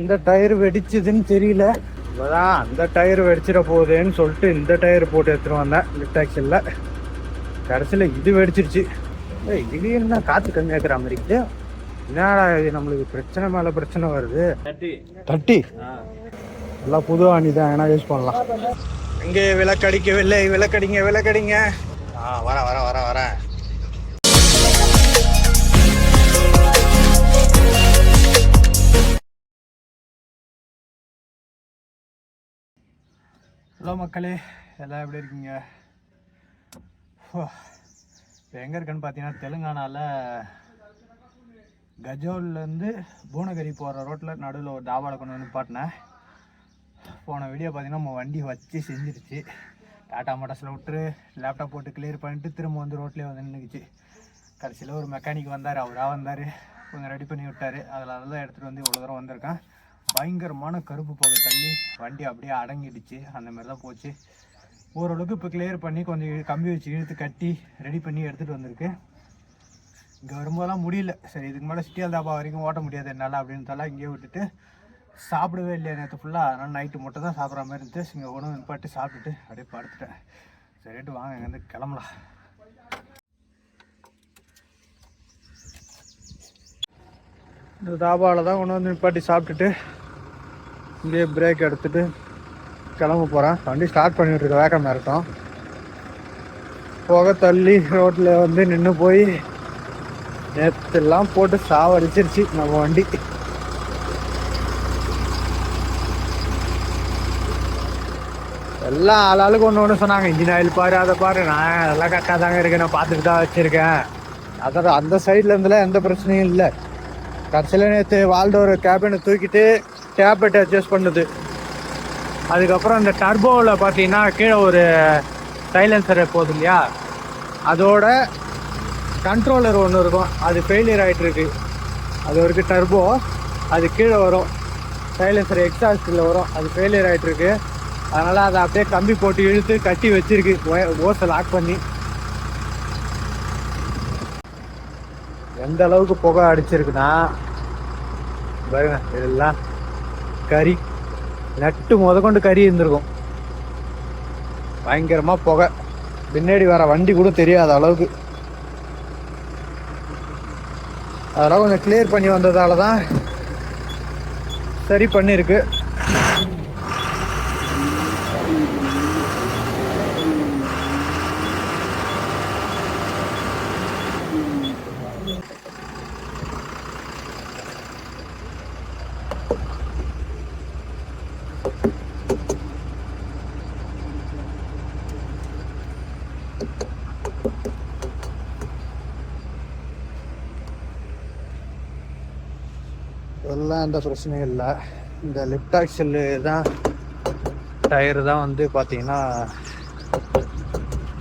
எந்த டயர் வெடிச்சதுன்னு தெரியல. இப்போதான் அந்த டயர் வெடிச்சிட போகுதேன்னு சொல்லிட்டு இந்த டயர் போட்டு எடுத்துட்டு வந்தேன் லிஃப்ட் ஆக்சிலில் கடைசியில் இது வெடிச்சிருச்சு. ஏய், இது என்ன காற்று கம்மியாக்குற மாதிரி இருக்குது என்னடா இது நம்மளுக்கு பிரச்சனை மேலே பிரச்சனை வருது. தட்டி. எல்லாம் புது ஆணி தான் ஏன்னா யூஸ் பண்ணலாம். இங்கே விளக்கடிக்கவில்லை விளக்கடிங்க விளக்கடிங்க. ஆ வர வர வர வரேன். ஹலோ மக்களே எல்லாம் எப்படி இருக்கீங்க? இப்போ எங்கே இருக்குன்னு பார்த்தீங்கன்னா தெலுங்கானாவில் கஜோல்லேருந்து பூனகிரி போகிற ரோட்டில் நடுவில் ஒரு தாபாவில் கொண்டு வந்து பாட்டினேன் போன வீடியோ பார்த்தீங்கன்னா நம்ம வண்டி வச்சு செஞ்சிருச்சு. டாட்டா மோட்டார்ஸில் விட்டுரு லேப்டாப் போட்டு கிளியர் பண்ணிட்டு திரும்ப வந்து ரோட்லேயே வந்து நின்றுக்குச்சு கடைசியில் ஒரு மெக்கானிக் வந்தார் அவராக வந்தார். கொஞ்சம் ரெடி பண்ணி விட்டார். அதில் தான் எடுத்துகிட்டு வந்து இவ்வளோ தூரம் வந்திருக்கேன். பயங்கரமான கருப்பு புகை தள்ளி வண்டி அப்படியே அடங்கிடுச்சு. அந்த மாதிரி தான் போச்சு. ஓரளவுக்கு இப்போ கிளியர் பண்ணி கொஞ்சம் இழு- கம்பி வச்சு இழுத்து கட்டி ரெடி பண்ணி எடுத்துகிட்டு வந்திருக்கு இங்கே வரும்போதெல்லாம் முடியல. சரி இதுக்கு மேலே சிட்டியால் தாபா வரைக்கும் ஓட்ட முடியாது என்னால் அப்படின்றதெல்லாம் இங்கேயே விட்டுட்டு சாப்பிடவே இல்லையா நேற்று ஃபுல்லாக அதனால் நைட்டு மட்டும் தான் சாப்பிட்ற மாதிரி இருந்துச்சு. இங்கே உணவு நிப்பாட்டி சாப்பிட்டுட்டு அப்படியே படுத்துட்டேன். சரிட்டு வாங்க இங்கேருந்து கிளம்பலாம். இந்த தாபாவில் தான் கொண்டு வந்து நிப்பாட்டி சாப்பிட்டுட்டு இங்கேயே பிரேக் எடுத்துட்டு கிளம்ப போகிறேன் வண்டி ஸ்டார்ட் பண்ணிட்டு இருக்க வேகம் இருக்கட்டும். போக தள்ளி ரோட்டில் வந்து நின்று போய் நேற்றுலாம் போட்டு சாவடிச்சிருச்சு நம்ம வண்டி. எல்லாம் ஆளாளுக்கு ஒன்று ஒன்று சொன்னாங்க இன்ஜின் ஆயில் பாரு அதை பாரு. நான் அதெல்லாம் கரெக்டாக தாங்க இருக்கேன் நான் பார்த்துட்டு தான் வச்சுருக்கேன். அதான் அந்த சைட்லேருந்துலாம் எந்த பிரச்சனையும் இல்லை. கடைசியில் நேற்று வால்டோர் கேபினை தூக்கிட்டு டேப்லெட் அட்ஜஸ்ட் பண்ணுது. அதுக்கப்புறம் இந்த டர்போவில் பார்த்தீங்கன்னா கீழே ஒரு சைலன்சர் போகுது இல்லையா? அதோட கண்ட்ரோலர் ஒன்று இருக்கும். அது ஃபெயிலியர் ஆகிட்டுருக்கு அது வரைக்கும் டர்போ அது கீழே வரும். சைலன்சர் எக்ஸாஸ்டில் வரும். அது ஃபெயிலியர் ஆகிட்டுருக்கு அதனால் அதை அப்படியே கம்பி போட்டு இழுத்து கட்டி வச்சிருக்கு. ஓசை லாக் பண்ணி. எந்த அளவுக்கு புகை அடிச்சிருக்குன்னா பாருங்க இதெல்லாம் கறி நட்டு முதற்கொண்டு கறி இருந்திருக்கும். பயங்கரமா புகை. பின்னாடி வர வண்டி கூட தெரியாத அளவுக்கு. அதெல்லாம் கொஞ்சம் கிளியர் பண்ணி வந்ததால தான் சரி பண்ணியிருக்கு. எல்லாம் எந்த பிரச்சனையும் இல்லை. இந்த லிஃப்ட் ஆக்சல் தான் டயர் தான் வந்து பார்த்தீங்கன்னா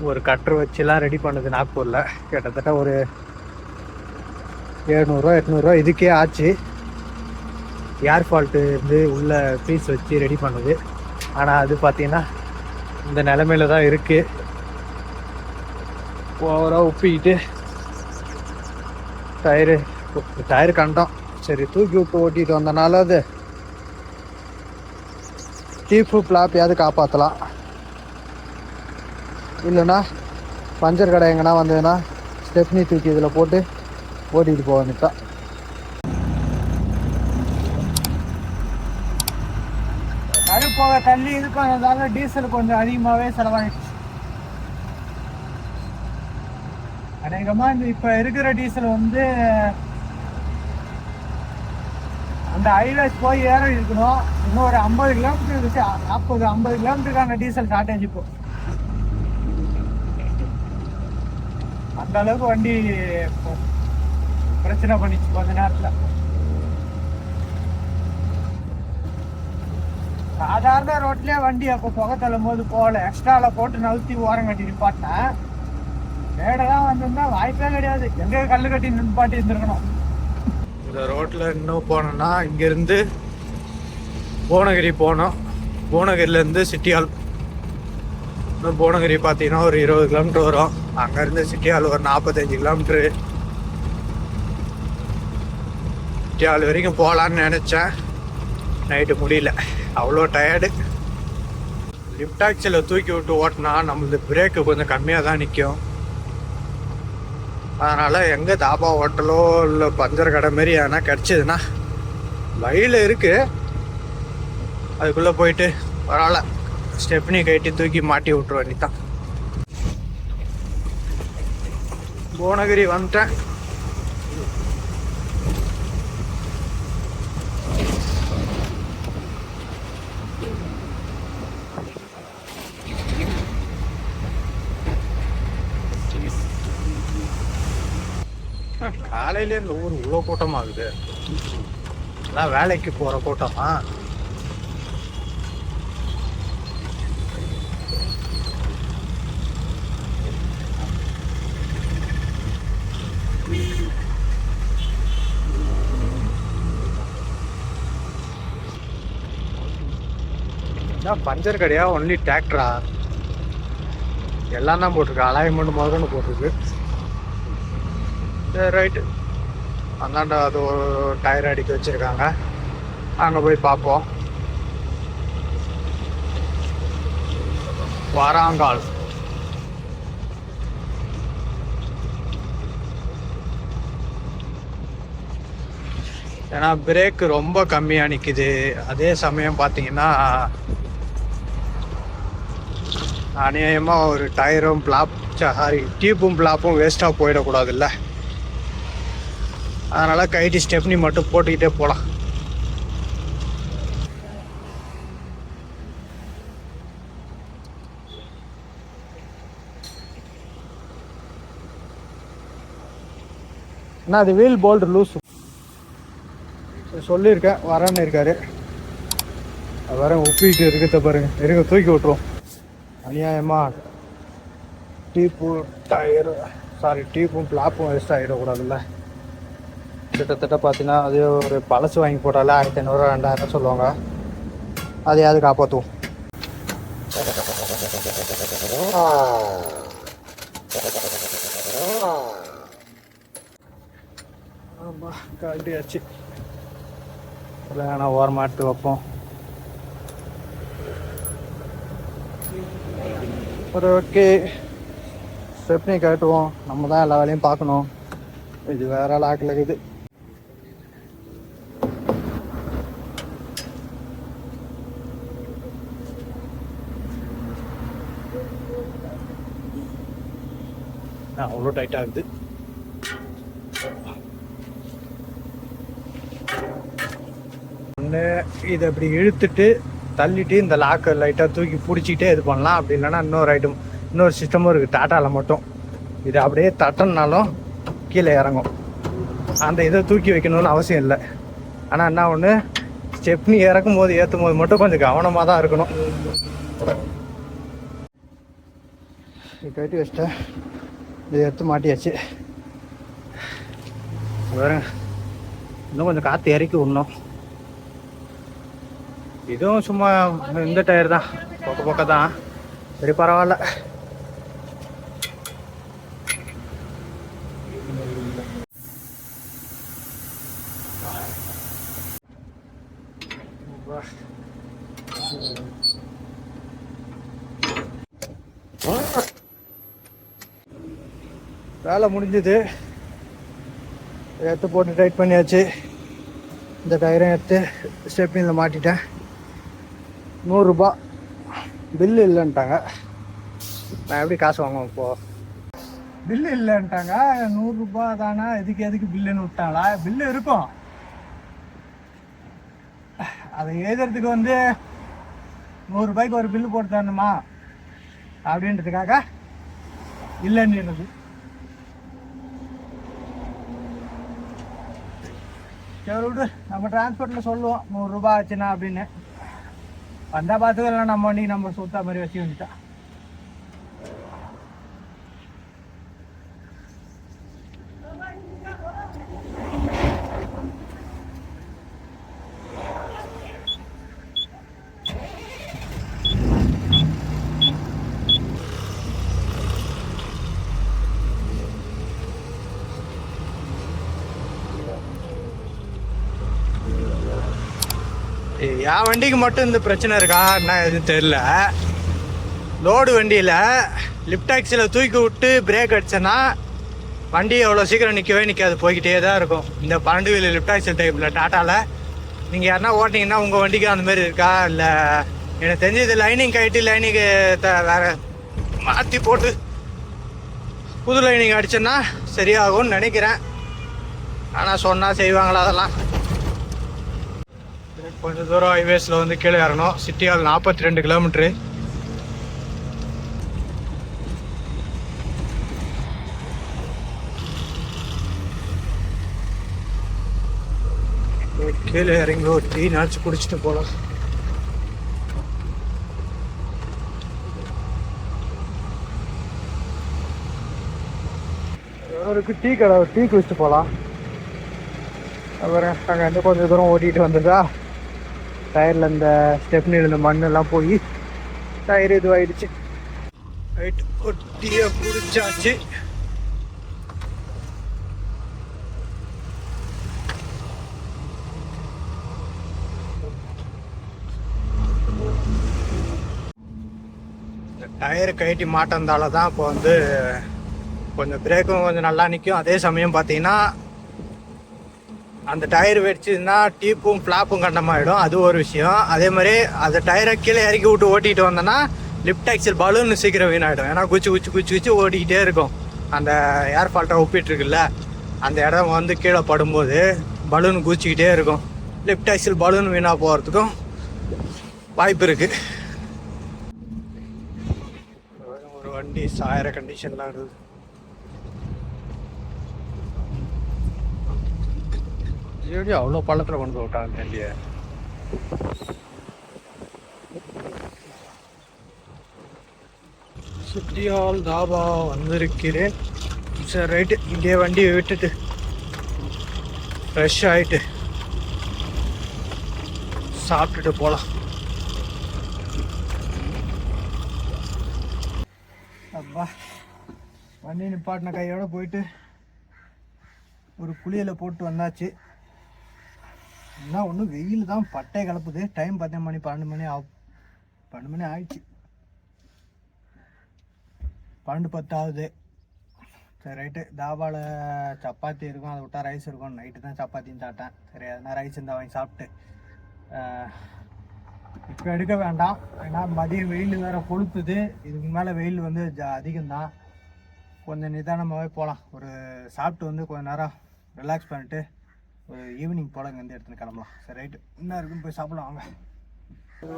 ஒரு கட்டர் வச்சுலாம் ரெடி பண்ணுது நாக்பூரில். கிட்டத்தட்ட ஒரு எழுநூறுவா எட்நூறுவா இதுக்கே ஆச்சு. ஏர் ஃபால்ட்டு வந்து உள்ள பீஸ் வச்சு ரெடி பண்ணுது. ஆனால் அது பார்த்தீங்கன்னா இந்த நிலமையில தான் இருக்குது ஓவராக உப்பிக்கிட்டு டயரு டயர் கண்டோம். சரி தூக்கி விட்டு ஓட்டிட்டு வந்தனால அது டீஃபு பிளாப்பையாவது காப்பாற்றலாம் இல்லைன்னா பஞ்சர் கடை எங்கன்னா வந்ததுன்னா ஸ்டெப்னி தூக்கி இதில் போட்டு ஓட்டிட்டு போக வேண்டியதான் போக தள்ளி இருக்கும் இருந்தாலும் டீசல் கொஞ்சம் அதிகமாகவே செலவாயிடுச்சு. அநேகமாக இந்த இப்போ இருக்கிற டீசல் வந்து அந்த ஹைவேஸ் போய் ஏற இருக்கணும் இன்னும் ஒரு ஐம்பது கிலோமீட்டர் நாற்பது ஐம்பது கிலோமீட்டருக்கான டீசல் ஷார்ட்டேஜ் இப்போ. அந்த அளவுக்கு வண்டி பிரச்சனை பண்ணிச்சு கொஞ்ச நேரத்தில். சாதாரண ரோட்லயே வண்டி அப்போ புகை தள்ளும் போது போகல எக்ஸ்ட்ராவில் போட்டு நழுத்தி ஓரம் கட்டி நிப்பாட்டினேன். மேடெல்லாம் வந்திருந்தா வாய்ப்பே கிடையாது. எங்க கல்லு கட்டி நிப்பாட்டி இருந்திருக்கணும். இந்த ரோட்டில் இன்னும் போனோம்னா இங்கேருந்து புவனகிரி போனோம். புவனகிரிலேருந்து சிட்டியால். இன்னும் புவனகிரி பார்த்தீங்கன்னா ஒரு இருபது கிலோமீட்டர் வரும். அங்கேருந்து சிட்டியால் ஒரு நாற்பத்தஞ்சு கிலோமீட்டரு. சிட்டியால் வரைக்கும் போகலான்னு நினச்சேன். நைட்டு முடியல. அவ்வளோ டயர்டு லிஃப்ட் தூக்கி விட்டு ஓட்டினா நம்மளது பிரேக்கு கொஞ்சம் கம்மியாக தான் நிற்கும் அதனால் எங்கே தாபா ஹோட்டலோ இல்லை பஞ்சர் கடை மாரி எதனா கிடச்சிதுன்னா வழியில் இருக்குது அதுக்குள்ளே போயிட்டு பரவாயில்ல ஸ்டெப்னி கட்டி தூக்கி மாட்டி விட்ரு தான் புவனகிரி வந்துட்டேன். காலையில இந்த ஊர் இவ்வளோ கூட்டமாகுது. எல்லாம் வேலைக்கு போகிற கூட்டமா? பஞ்சர் கடையா? ஒன்லி டிராக்டரா எல்லாம் தான் போட்டிருக்கு. அலாய்மெண்ட் முதல்ல போட்டிருக்கு. ரைட்டு அந்தாண்ட அது ஒரு டயர் அடிக்க வச்சுருக்காங்க. அங்கே போய் பார்ப்போம். வாராங்கால். ஏன்னா பிரேக் ரொம்ப கம்மியாக நிற்கிது அதே சமயம் பார்த்தீங்கன்னா அநியாயமாக ஒரு டயரும் பிளாப் சாரி டியூப்பும் பிளாப்பும் வேஸ்ட்டாக போயிடக்கூடாதுல்ல. அதனால் கைட்டி ஸ்டெப்னி மட்டும் போட்டுக்கிட்டே போகலாம் அண்ணா அது வீல் போல்டு லூஸ் சொல்லியிருக்கேன் வரேன்னு இருக்காரு. அது வரேன் உப்பிட்டு இருக்கிறத பாருங்க. இருக்க தூக்கி விட்ருவோம் அநியாயமாக டீப்பு டயரு. சாரி டீப்பும் பிளாப்பும் வேஸ்ட் ஆகிடக்கூடாதுல்ல. கிட்டத்தட்ட பார்த்தீங்கன்னா அது ஒரு பழசு வாங்கி போட்டாலே ஆயிரத்தி ஐநூறுரூவா ரெண்டாயிரம் சொல்லுவாங்க. அதையாவது காப்பாற்றுவோம் ஆமாம் கழட்டியாச்சு வேணா ஓரமாக வைப்போம். ஒரு ஓகே. ஸ்டெப்னி கட்டுவோம். நம்ம தான் எல்லா வேலையும் பார்க்கணும். இது வேற லாக்கில் இருக்குது அவ்வளோ டைட்டாக இருக்குது ஒன்று இதை அப்படி இழுத்துட்டு தள்ளிட்டு இந்த லாக்கை லைட்டாக தூக்கி பிடிச்சிக்கிட்டே இது பண்ணலாம். அப்படி இல்லைன்னா இன்னொரு ஐட்டம் இன்னொரு சிஸ்டமும் இருக்குது டாட்டாவில் மட்டும். இது அப்படியே தட்டனாலும் கீழே இறங்கும். அந்த இதை தூக்கி வைக்கணும்னு அவசியம் இல்லை. ஆனால் என்ன ஒன்று ஸ்டெப்னி இறக்கும் போது ஏற்றும் போது மட்டும் கொஞ்சம் கவனமாக தான் இருக்கணும். கட்டி வச்சிட்டேன். இதை எடுத்து மாட்டியாச்சு. வேற இன்னும் கொஞ்சம் காற்று இறக்கி விடணும். இதுவும் சும்மா இந்த டயர் தான். பக்க பக்கம் தான். சரி பரவாயில்ல. வேலை முடிஞ்சது. எடுத்து போட்டு டைட் பண்ணியாச்சு. இந்த டயரையும் எடுத்து ஸ்டெப்பிங்கில் மாட்டிட்டேன். நூறுரூபா பில்லு இல்லைன்ட்டாங்க. நான் எப்படி காசு வாங்குவேன் இப்போ? பில்லு இல்லைன்ட்டாங்க. நூறுரூபா தானா எதுக்கு எதுக்கு பில்லுன்னு விட்டாங்களா? பில்லு இருக்கும். அதை எழுதுறதுக்கு வந்து நூறுரூபாய்க்கு ஒரு பில்லு போட்டு தரணுமா? அப்படின்றதுக்காக இல்லைன்னு சரி விடு நம்ம டிரான்ஸ்போர்ட்டில் சொல்லுவோம் நூறுரூபா ஆச்சுன்னா அப்படின்னு. வந்தால் பார்த்துக்கலாம் நம்ம வண்டி நம்ம சுத்தா மாதிரி வச்சு வந்துட்டா. என் வண்டிக்கு மட்டும் இந்த பிரச்சனை இருக்கா? என்ன எதுவும் தெரில லோடு வண்டியில் லிஃப்ட் டாக்ஸியில் தூக்கி விட்டு பிரேக் அடிச்சேன்னா வண்டி அவ்வளோ சீக்கிரம் நிற்கவே நிற்காது போய்கிட்டே தான் இருக்கும். இந்த பன்னெண்டு வீல் லிஃப்ட் டைப்பில் டாட்டாவில் நீங்கள் யாருனா ஓட்டிங்கன்னா உங்கள் வண்டிக்கு அந்த மாதிரி இருக்கா? இல்லை எனக்கு தெரிஞ்சு இது லைனிங் கட்டி லைனிங்கு த வேறு மாற்றி போட்டு புது லைனிங் அடிச்சேன்னா சரியாகும்னு நினைக்கிறேன். ஆனால் சொன்னால் செய்வாங்களா அதெல்லாம்? கொஞ்சம் தூரம் ஹைவேஸில் வந்து கீழே இறங்கணும் சிட்டியால் நாற்பத்தி ரெண்டு கிலோமீட்ரு கீழே இறங்கி ஒரு டீ நினச்சி குடிச்சிட்டு போகலாம் ஒரு டீ கடை ஒரு டீ குடிச்சிட்டு போகலாம் அப்புறம் அங்கே வந்து கொஞ்சம் தூரம் ஓட்டிகிட்டு வந்துட்டா. டயரில் இந்த ஸ்டெப்னியில் இந்த மண்ணெல்லாம் போய் டயர் இதுவாயிடுச்சு. ரைட் ஒட்டியை பிடிச்சாச்சு டயரு கழட்டி மாட்டந்தால தான் இப்போ வந்து கொஞ்சம் பிரேக்கும் கொஞ்சம் நல்லா நிற்கும் அதே சமயம் பார்த்தீங்கன்னா அந்த டயர் வெடிச்சதுன்னா டீப்பும் ஃப்ளாப்பும் கண்டமாயிடும். அது ஒரு விஷயம். அதே மாதிரி அந்த டயரை கீழே இறக்கி விட்டு ஓட்டிகிட்டு வந்தோன்னா லிஃப்ட் ஆக்சல் பலூன் சீக்கிரம் வீணாயிடும். ஏன்னா குச்சி குச்சி குச்சி குச்சி ஓடிக்கிட்டே இருக்கும். அந்த ஏர் ஃபால்ட்டை ஒப்பிட்டு இருக்குல்ல அந்த இடம் வந்து கீழே படும்போது பலூன் குச்சிக்கிட்டே இருக்கும். லிஃப்ட் ஆக்சல் பலூன் வீணாக போகிறதுக்கும் வாய்ப்பு இருக்குது ஒரு வண்டி சாயிர கண்டிஷன்லாம் இருக்குது எப்படி அவ்வளோ பள்ளத்தில் கொண்டு விட்டாங்க வண்டியை. சுத்தியால் தாபா வந்திருக்கிறேன். சரி ரைட்டு. இங்கே வண்டியை விட்டுட்டு ஃப்ரெஷ் ஆகிட்டு சாப்பிட்டுட்டு போகலாம் அப்பா வண்டி நிப்பாட்டின கையோட போயிட்டு ஒரு குளியலை போட்டு வந்தாச்சு. என்ன ஒன்று வெயில் தான். பட்டை கலப்புது டைம் பத்து மணி பன்னெண்டு மணி ஆகும் பன்னெண்டு மணி ஆயிடுச்சு. பன்னெண்டு பத்தாவது சரி ரைட்டு தாபாவில் சப்பாத்தி இருக்கும். அதை விட்டால் ரைஸ் இருக்கும். நைட்டு தான் சப்பாத்தின்னு சாப்பிட்டேன். சரி அதனால் ரைஸ் இருந்தால் வாங்கி சாப்பிட்டு இப்போ எடுக்க வேண்டாம். ஏன்னா மதியம் வெயில் வேறு கொளுத்துது. இதுக்கு மேலே வெயில் வந்து ஜ அதிகம்தான். கொஞ்சம் நிதானமாகவே போகலாம் ஒரு சாப்பிட்டு வந்து கொஞ்சம் நேரம் ரிலாக்ஸ் பண்ணிட்டு ஈவினிங் போல் வந்து எடுத்துகிட்டு கிளம்பலாம். சரி ரைட்டு என்ன இருக்குன்னு போய் சாப்பிடலாம் வாங்க.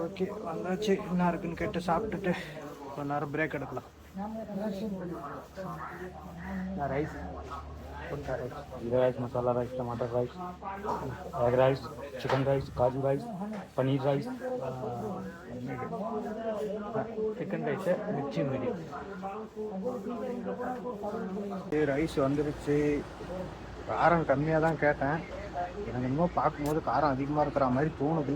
ஓகே வந்தாச்சு. என்ன இருக்குன்னு கேட்டு சாப்பிட்டுட்டு கொஞ்ச நேரம் பிரேக் எடுக்கலாம். Rice jeera rice masala rice tamatar rice egg rice chicken rice kaju rice paneer rice chicken rice mirchi medium rice வந்துருச்சு. காரம் கம்மியாக தான் கேட்டேன். எனக்கு இன்னும் பார்க்கும்போது காரம் அதிகமாக இருக்கிற மாதிரி தோணுது.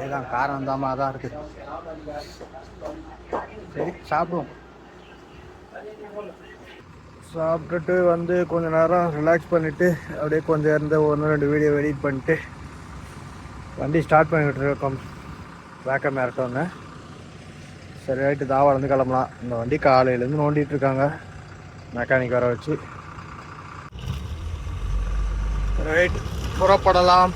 அதுதான் காரம் தாமா தான் இருக்குது சரி சாப்பிடுவோம். சாப்பிட்டுட்டு வந்து கொஞ்ச நேரம் ரிலாக்ஸ் பண்ணிவிட்டு அப்படியே கொஞ்சம் இருந்து ஒன்று ரெண்டு வீடியோ எடிட் பண்ணிட்டு வண்டி ஸ்டார்ட் பண்ணிக்கிட்டு இருக்கோம். வேக்கம் மேரட்டோன்னு சரி ரைட்டு தாவாலேருந்து கிளம்பலாம். இந்த வண்டி காலையிலேருந்து நோண்டிகிட்டு இருக்காங்க மெக்கானிக் வர வச்சு. ரைட் புறப்படலாம்.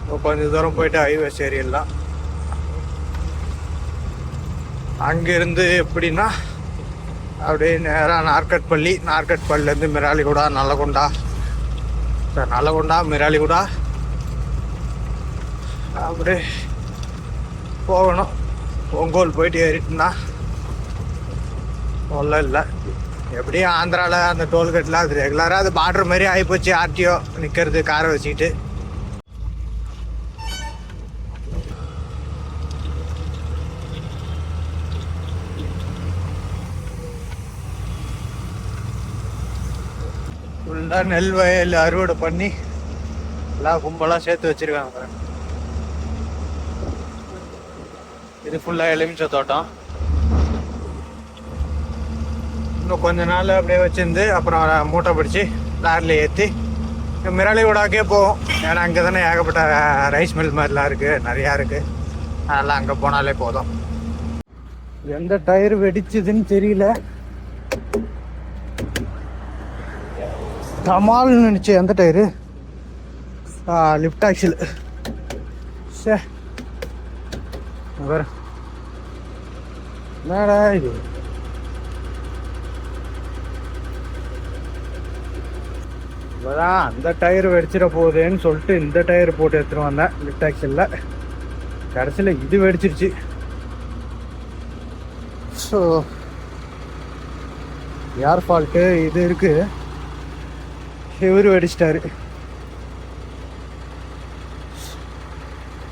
இப்போ கொஞ்சம் தூரம் போயிட்டு ஹைவேஸ் ஏறிடலாம் அங்கேருந்து எப்படின்னா அப்படியே நேராக நார்கட்பள்ளி நார்கட்பள்ளிலேருந்து மிராலிகுடா நல்லகுண்டா. சார் நல்லகுண்டா மிராலிகுடா. அப்படியே போகணும். ஒங்கோல் போயிட்டு ஏறிட்டுனா. ஒன்றும் இல்லை. எப்படியும் ஆந்திராவில் அந்த டோல்கேட்டில் அது ரெகுலராக அது பார்டர் மாதிரி ஆகிப்போச்சு ஆர்டிஓ நிற்கிறது காரை வச்சுக்கிட்டு. எல்லாம் நெல் வயல் அறுவடை பண்ணி எல்லாம் கும்பலாக சேர்த்து வச்சுருக்காங்க இது ஃபுல்லாக எலுமிச்சை தோட்டம். இன்னும் கொஞ்ச நாள் அப்படியே வச்சிருந்து அப்புறம் மூட்டை பிடிச்சி லாரியில் ஏற்றி மிரளி விடாக்கே போகும் ஏன்னா அங்கே தானே ஏகப்பட்ட ரைஸ் மில் மாதிரிலாம் இருக்குது நிறையா இருக்குது அதெல்லாம் அங்கே போனாலே போதும். எந்த டயர் வெடிச்சதுன்னு தெரியல. தமால்னு நினச்சி எந்த டயரு? லிஃப்ட் ஆக்சில் சே வேறு என்னடா இது? இப்போதான் அந்த டயர் வெடிச்சிட போகுதுன்னு சொல்லிட்டு இந்த டயர் போட்டு எடுத்துட்டு வந்தேன் லிஃப்ட் ஆக்சிலில் கடைசியில் இது வெடிச்சிருச்சு. ஸோ யார் ஃபால்ட்டு இது இருக்குது இவரு வெடிச்சிட்டாரு.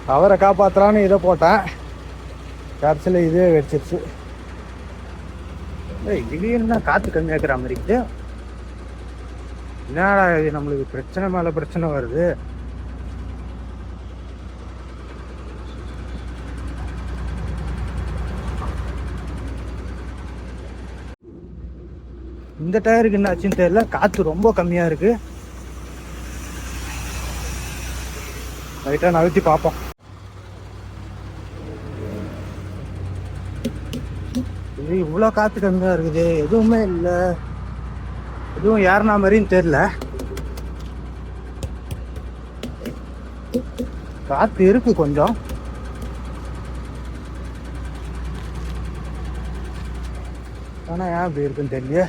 அவரை காப்பாத்தலான்னு இதை போட்டேன். கடைசியில் இதே வெடிச்சிருச்சு. ஏய், திடீர்னு தான் காற்று கம்மியாக்குற மாதிரி இருக்குது என்னடா இது? நம்மளுக்கு பிரச்சனை மேலே பிரச்சனை வருது. இந்த டயருக்கு என்ன ஆச்சுன்னு தெரியல. காற்று ரொம்ப கம்மியாக இருக்கு. லைட்டாக நகர்த்தி பார்ப்போம். இது இவ்வளோ காற்று கம்மியாக இருக்குது. எதுவுமே இல்லை. எதுவும் யாருனா மாதிரியும் தெரில காற்று இருக்கு கொஞ்சம். ஆனால் ஏன் இப்படி இருக்குன்னு தெரியல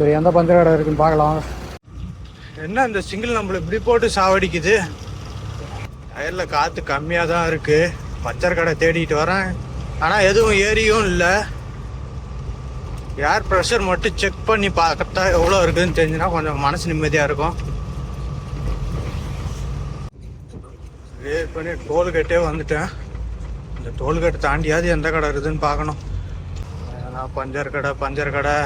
சரி எந்த பஞ்சர் கடை இருக்குன்னு பார்க்கலாம். என்ன இந்த சிங்கிள் நம்மளை இப்படி போட்டு சாவடிக்குது? டயரில் காற்று கம்மியாக தான் இருக்குது பஞ்சர் கடை தேடிட்டு வரேன். ஆனால் எதுவும் ஏரியும் இல்லை. ஏர் ப்ரெஷர் மட்டும் செக் பண்ணி பார்த்தா எவ்வளோ இருக்குதுன்னு தெரிஞ்சுன்னா கொஞ்சம் மனசு நிம்மதியாக இருக்கும். ஏற்கனவே டோல்கேட்டே வந்துட்டேன். இந்த டோல்கேட் தாண்டியாவது எந்த கடை இருக்குதுன்னு பார்க்கணும். ஏன்னா பஞ்சர் கடை பஞ்சர் கடை.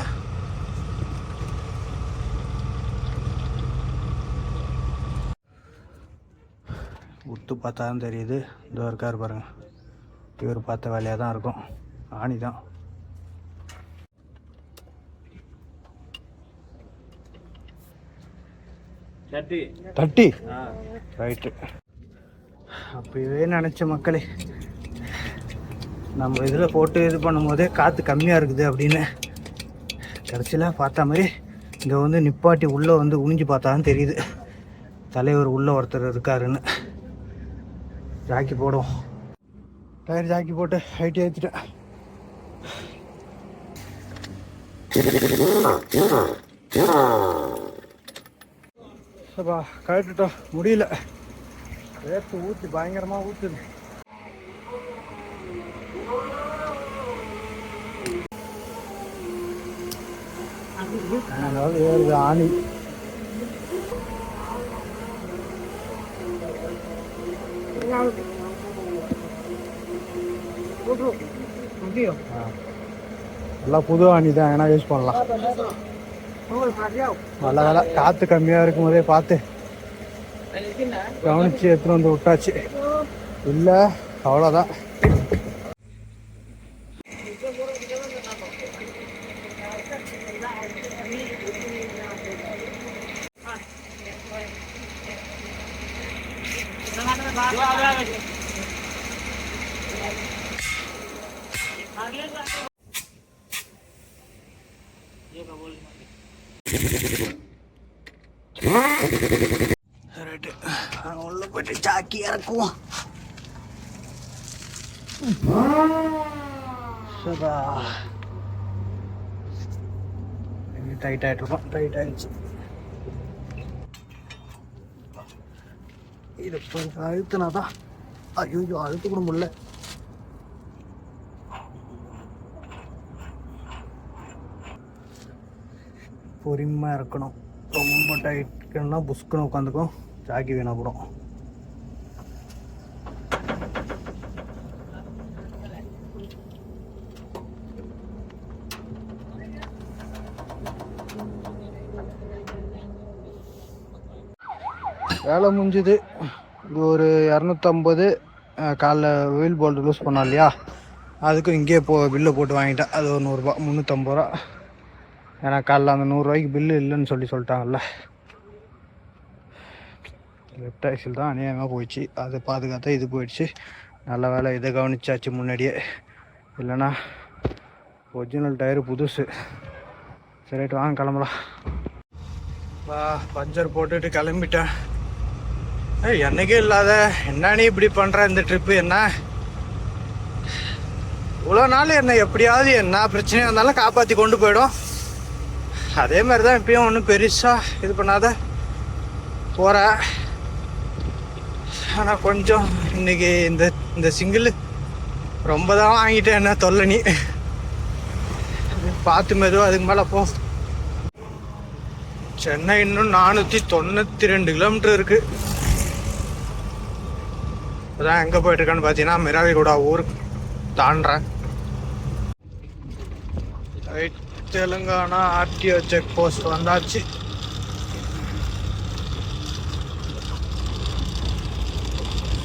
உத்து பார்த்தா தான் தெரியுது. இதோ இருக்கார் பாருங்க. இவர் பார்த்த வேலையாக தான் இருக்கும். ஆணி தான். தட்டி. ரைட்டு. அப்பவே நினச்ச மக்களே நம்ம இதில் போட்டு இது பண்ணும்போதே காற்று கம்மியாக இருக்குது அப்படின்னு கடைசியில் பார்த்த மாதிரி இங்கே வந்து நிப்பாட்டி உள்ளே வந்து குனிஞ்சு பார்த்தா தான் தெரியுது. தலைவர் உள்ளே ஒருத்தர் இருக்காருன்னு. ஜாக்கி போடுவோம் டயர் ஜாக்கி போட்டு ஹைட் ஏற்றிட்டேன் அப்பா கழட்டுட்டோம். முடியல. வேர்த்து ஊற்றி பயங்கரமாக ஊற்றுது அதாவது ஏறுது ஆணி. எல்லாம் புது ஆணி தான் ஏன்னா யூஸ் பண்ணலாம். நல்ல வேலை. காற்று கம்மியாக இருக்கும் போதே பார்த்து. கவனிச்சு எடுத்துகிட்டு வந்து விட்டாச்சு. இல்லை அவ்வளோதான் ரைட்டு உள்ள போயிட்டு சாக்கி இறக்குவோம் சதா டைட் ஆகிட்ருக்கோம் டைட் ஆகிடுச்சு இது கொஞ்சம் அழுத்தினா தான் ஐயோ அழுத்து கூட முடியல பொறுமையாக இருக்கணும் ரொம்ப டைட்னா புஷ்குன்னு உட்காந்துக்கும் ஜாக்கி வீணா போடும் வேலை முடிஞ்சுது. ஒரு இரநூத்தம்பது காலைல வீல் போல்ட் லூஸ் பண்ணோம் இல்லையா? அதுக்கும் இங்கேயே போ பில்லு போட்டு வாங்கிட்டேன். அது ஒரு நூறுரூபா முந்நூற்றம்பது ரூபா. ஏன்னா காலைல அந்த நூறுரூவாய்க்கு பில்லு இல்லைன்னு சொல்லி சொல்லிட்டாங்கல்ல. லெஃப்ட் ஆக்சில் தான் அநியாயமாக போயிடுச்சு. அது பாதுகாத்தா இது போயிடுச்சு. நல்ல வேலை இதை கவனிச்சாச்சு முன்னாடியே. இல்லைன்னா ஒரிஜினல் டயரு புதுசு. சரி வாங்க கிளம்பலாம். பஞ்சர் போட்டுட்டு கிளம்பிட்டேன். என்னைக்கும் என்னைக்கே இல்லாத. என்ன நீ இப்படி பண்ணுற இந்த ட்ரிப்பு என்ன? இவ்வளோ நாள் என்ன எப்படியாவது என்ன பிரச்சனையாக இருந்தாலும் காப்பாற்றி கொண்டு போயிடும். அதே மாதிரி தான் இப்பயும் ஒன்றும் பெருசாக இது பண்ணாத. போகிற ஆனால் கொஞ்சம் இன்னைக்கு இந்த இந்த சிங்கிள் ரொம்ப தான் வாங்கிட்டேன் என்ன தொல்லை நீ பார்த்து மெதுவாக அதுக்கு மேலே போ. சென்னை இன்னும் நானூற்றி தொண்ணூற்றி ரெண்டு கிலோமீட்டர் இருக்குது இப்போதான் எங்கே போயிட்டுருக்கான்னு பார்த்தீங்கன்னா மிராவிகுடா ஊருக்கு தாண்டுறேன் right Telangana RTO check post வந்தாச்சு.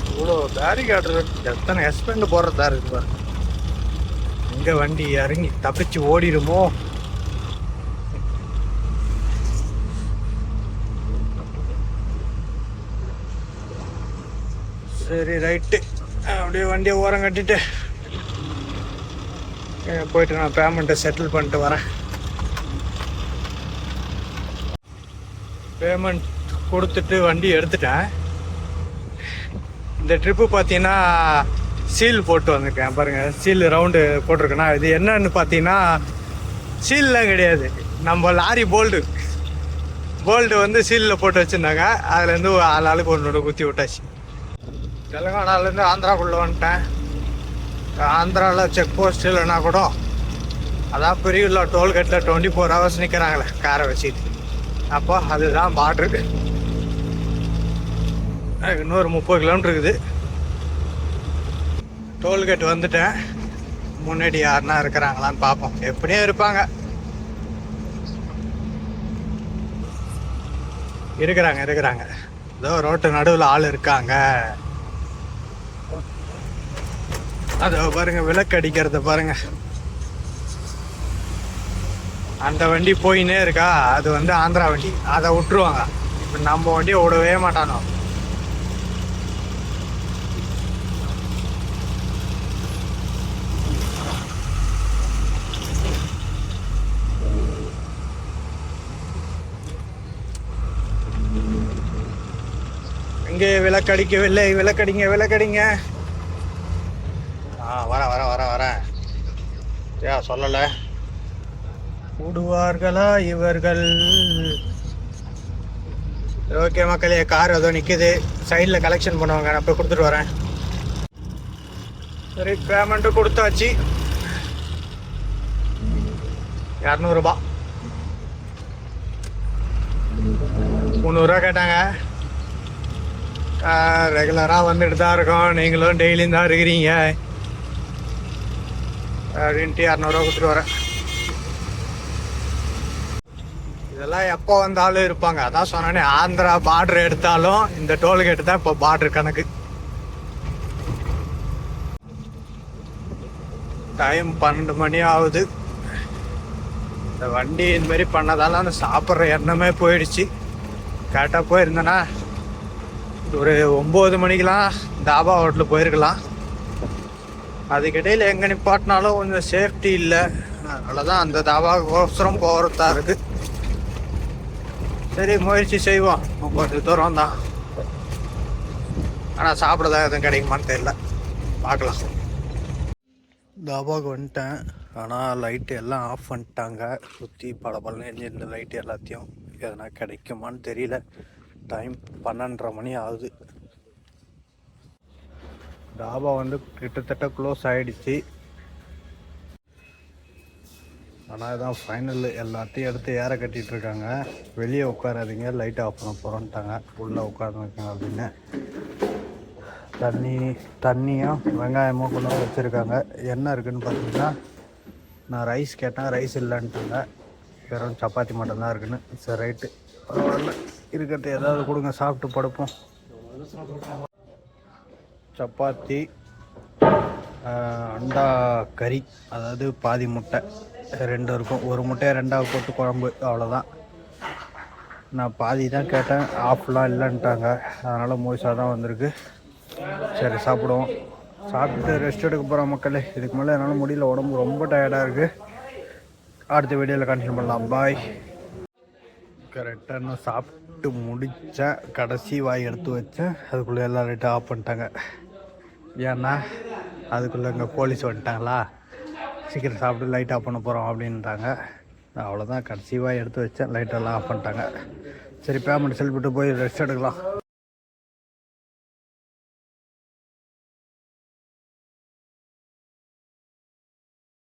இவ்வளோ பேரிகார்டு எத்தனை எஸ்பெண்ட் போடுறதா இருக்கு பாருங்க வண்டி இறங்கி தப்பிச்சு ஓடிடுமோ? சரி ரைட்டு அப்படியே வண்டியை ஓரம் கட்டிட்டு போயிட்டு நான் பேமெண்ட்டை செட்டில் பண்ணிட்டு வரேன். பேமெண்ட் கொடுத்துட்டு வண்டி எடுத்துட்டேன். இந்த ட்ரிப்பு பார்த்தீங்கன்னா சீல் போட்டு வந்திருக்கேன். பாருங்கள் சீல் ரவுண்டு போட்டிருக்கேன்னா இது என்னன்னு பார்த்தீங்கன்னா சீல்லாம் கிடையாது. நம்ம லாரி போல்டு போல்டு வந்து சீலில் போட்டு வச்சுருந்தாங்க. அதுலேருந்து ஆள் ஆளுக்கு ஒன்று குத்தி விட்டாச்சு. தெலுங்கானாலேருந்து ஆந்திராக்குள்ளே வந்துட்டேன். ஆந்திராவில் செக் போஸ்ட் இல்லைன்னா கூட அதான் பெரியல டோல்கேட்டில் டுவெண்ட்டி ஃபோர் ஹவர்ஸ் நிற்கிறாங்களே காரை வச்சுட்டு. அப்போ அதுதான் பார்ட்ரு இன்னொரு முப்பது கிலோமீட்டர் இருக்குது. டோல்கேட் வந்துட்டேன். முன்னாடி யாருன்னா இருக்கிறாங்களான்னு பார்ப்போம். எப்படியும் இருப்பாங்க. இருக்கிறாங்க இருக்கிறாங்க. ஏதோ ரோட்டு நடுவில் ஆள் இருக்காங்க. அதோ பாருங்க விளக்கு அடிக்கிறத பாருங்க. அந்த வண்டி போயினே இருக்கா? அது வந்து ஆந்திரா வண்டி. அதை விட்டுருவாங்க. இப்ப நம்ம வண்டியை விடவே மாட்டானோ? இங்கே விளக்கடிக்கவில்லை. விளக்கடிங்க விளக்கடிங்க ஆ வரேன் வரேன் வரேன் வரேன் ஏன் சொல்லலை. விடுவார்களா இவர்கள்? ஓகே மக்களே கார் ஏதோ நிற்குது சைடில் கலெக்ஷன் பண்ணுவாங்க. நான் போய் கொடுத்துட்டு வரேன். சரி பேமெண்ட்டு கொடுத்தாச்சு. இரநூறுபா. முந்நூறுரூவா கேட்டாங்க. ரெகுலராக வந்துட்டு தான் இருக்கோம். நீங்களும் டெய்லியும் தான் இருக்கிறீங்க. அப்படின்ட்டு இரநூறுவா கொடுத்துட்டு வரேன் இதெல்லாம் எப்போ வந்தாலும் இருப்பாங்க. அதான் சொன்னேனே ஆந்திரா பார்டர் எடுத்தாலும் இந்த டோல்கேட்டு தான் இப்போ பார்டர் கணக்கு. டைம் பன்னெண்டு மணி ஆகுது. இந்த வண்டி இந்த மாதிரி பண்ணதால அந்த சாப்பிட்ற எண்ணமே போயிடுச்சு. கரெக்டாக போயிருந்தேன்னா ஒரு ஒம்பது மணிக்கெலாம் தாபா ஹோட்டலுக்கு போயிருக்கலாம். அதுக்கிடையில் எங்கே நிப்பாட்டினாலும் கொஞ்சம் சேஃப்டி இல்லை. அதனால தான் அந்த தவாக்கோசரம் போகிறதா இருக்கு. சரி முயற்சி செய்வோம். கொஞ்சம் தூரம் தான் ஆனால் சாப்பிடதான் எதுவும் கிடைக்குமான்னு தெரியல. பார்க்கலாம். தாபாவுக்கு வந்துட்டேன். ஆனால் லைட்டு எல்லாம் ஆஃப் பண்ணிட்டாங்க. சுற்றி பல பல இந்த லைட்டு எல்லாத்தையும். எதனா கிடைக்குமான்னு தெரியல. டைம் பன்னெண்டரை மணி ஆகுது. தாபா வந்து கிட்டத்தட்ட க்ளோஸ் ஆகிடுச்சு ஆனால் இதான் ஃபைனல் எல்லாத்தையும் எடுத்து ஏற கட்டிகிட்டு இருக்காங்க. வெளியே உட்காராதீங்க லைட் ஆஃப் பண்ண போகிறோன்ட்டாங்க உள்ளே உட்காந்துருக்காங்க அப்படின்னு. தண்ணி தண்ணியும் வெங்காயமும் கொண்டு வந்து வச்சுருக்காங்க. என்ன இருக்குதுன்னு பார்த்தீங்கன்னா நான் ரைஸ் கேட்டேன் ரைஸ் இல்லைன்ட்டாங்க. வெறும் சப்பாத்தி மட்டும்தான் இருக்குன்னு. சரி ரைட்டு பரவாயில்ல. இருக்கிறது ஏதாவது கொடுங்க சாப்பிட்டு படுப்போம். சப்பாத்தி அண்டா கறி அதாவது பாதி முட்டை ரெண்டு இருக்கும். ஒரு முட்டையை ரெண்டாவது போட்டு குழம்பு அவ்வளோதான் நான் பாதி தான் கேட்டேன் ஆஃப்லாம் இல்லைன்ட்டாங்க. அதனால் முழுசாக தான் வந்திருக்கு. சரி சாப்பிடுவோம். சாப்பிட்டு ரெஸ்ட் எடுக்க போகிறோம் மக்களே. இதுக்கு மேலே என்னால் முடியல உடம்பு ரொம்ப டயர்டாக இருக்குது அடுத்த வீடியோவில் கண்டினியூ பண்ணலாம். பாய் கரெக்டாக நான் சாப்பிட்டு முடித்தேன் கடைசி வாய் எடுத்து வச்சேன். அதுக்குள்ளே எல்லாம் லைட்டாக ஆஃப் பண்ணிட்டாங்க. ஏன்னா அதுக்குள்ளே இங்கே போலீஸ் வந்துட்டாங்களா? சீக்கிரம் சாப்பிட்டு லைட் ஆஃப் பண்ண போகிறோம் அப்படின்ட்டாங்க அவ்வளோதான் கடைசிவாக எடுத்து வச்சேன். லைட்டெல்லாம் ஆஃப் பண்ணிட்டாங்க. சரி பேமெண்ட் செல்பிட்டு போய் ரெஸ்ட் எடுக்கலாம்.